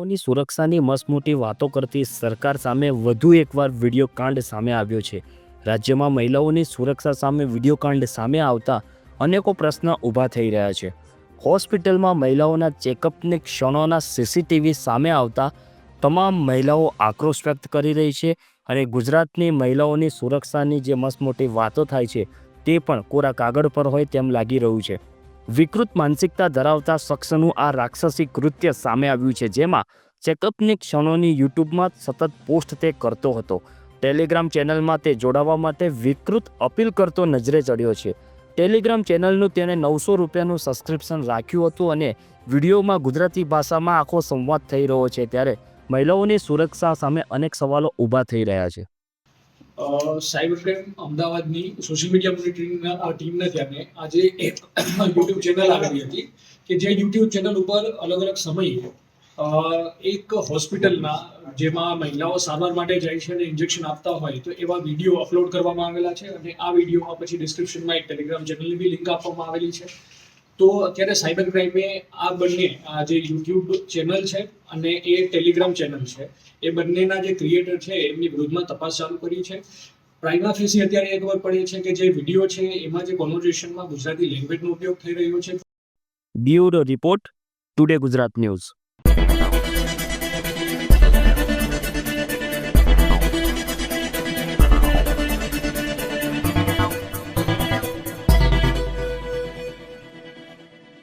મહિલાઓની સુરક્ષાની મસમોટી વાતો કરતી સરકાર સામે વધુ એકવાર વીડિયો કાંડ સામે આવ્યો છે. રાજ્યમાં મહિલાઓની સુરક્ષા સામે વીડિયો કાંડ સામે આવતા અનેકો પ્રશ્ન ઊભા થઈ રહ્યા છે. હોસ્પિટલમાં મહિલાઓના ચેકઅપની ક્ષણોના સીસીટીવી સામે આવતા તમામ મહિલાઓ આક્રોશ વ્યક્ત કરી રહી છે અને ગુજરાતની મહિલાઓની સુરક્ષાની જે મસમોટી વાતો થાય છે તે પણ કોરા કાગળ પર હોય તેમ લાગી રહ્યું છે. વિકૃત માનસિકતા ધરાવતા શખ્સનું આ રાક્ષસી કૃત્ય સામે આવ્યું છે, જેમાં ચેકઅપની ક્ષણોની યુટ્યુબમાં સતત પોસ્ટ તે કરતો હતો. ટેલિગ્રામ ચેનલમાં તે જોડાવા માટે વિકૃત અપીલ કરતો નજરે ચડ્યો છે. ટેલિગ્રામ ચેનલનું તેણે નવસો રૂપિયાનું સબસ્ક્રિપ્શન રાખ્યું હતું અને વિડીયોમાં ગુજરાતી ભાષામાં આખો સંવાદ થઈ રહ્યો છે, ત્યારે મહિલાઓની સુરક્ષા સામે અનેક સવાલો ઊભા થઈ રહ્યા છે. સાયબર ક્રાઇમ અમદાવાદની સોશિયલ મીડિયા મોનિટરિંગના ટીમને ધ્યાને આજે એક યુટ્યુબ ચેનલ આવેલી હતી કે જે યુટ્યુબ ચેનલ ઉપર અલગ અલગ સમયે એક હોસ્પિટલના જેમાં મહિલાઓ સારવાર માટે જાય છે અને ઇન્જેક્શન આપતા હોય તો એવા વીડિયો અપલોડ કરવામાં આવેલા છે અને આ વિડીયોમાં પછી ડિસ્ક્રિપ્શનમાં એક ટેલિગ્રામ ચેનલની બી લિંક આપવામાં આવેલી છે. તો અત્યારે સાયબર ક્રાઇમે આ બંને, આ જે યુટ્યુબ ચેનલ છે અને એ ટેલિગ્રામ ચેનલ છે, એ બંનેના જે ક્રિએટર છે, એમની વિરુદ્ધમાં તપાસ ચાલુ કરી છે. પ્રાઇમા ફેસી અત્યારે એ ખબર પડી છે કે જે વીડિયો છે, એમાં જે કોન્વર્ઝેશનમાં ગુજરાતી લેંગ્વેજનો ઉપયોગ થઈ રહ્યો છે. Bureau report, today Gujarat news.